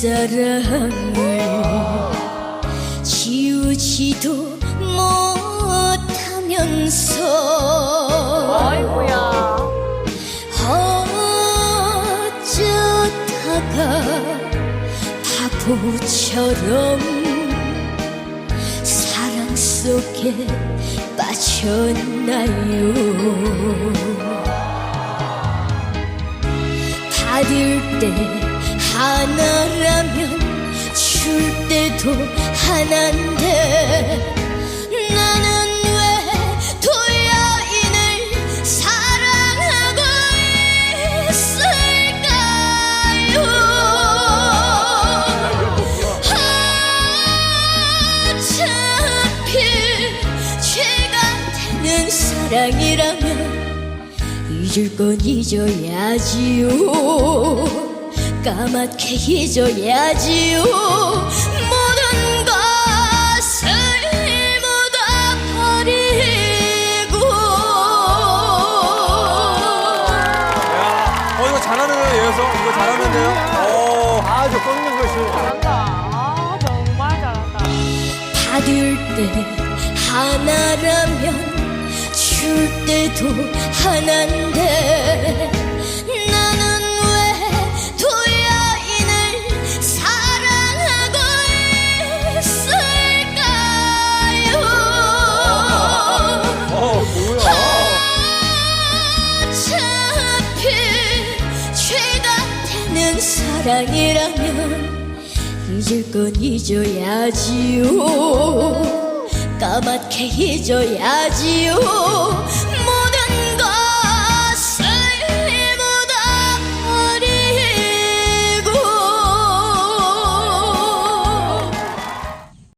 사랑을 지우지도 못하면서 아이고야. 어쩌다가 바보처럼 사랑 속에 빠졌나요? 받을 때 하나라면 줄 때도 하나인데 나는 왜 도여인을 사랑하고 있을까요? 어차피 죄가 되는 사랑이라면 잊을 건 잊어야지요 까맣게 잊어야지요 모든 것을 묻어버리고 야, 어 이거 잘하는데요, 여성 이거 잘하는데요. 어, 아주 꺾는 것이. 잘한다. 아, 정말 잘한다. 받을 때 하나라면 줄 때도 하나인데 사랑이라면 잊을 건 잊어야지요. 까맣게 잊어야지요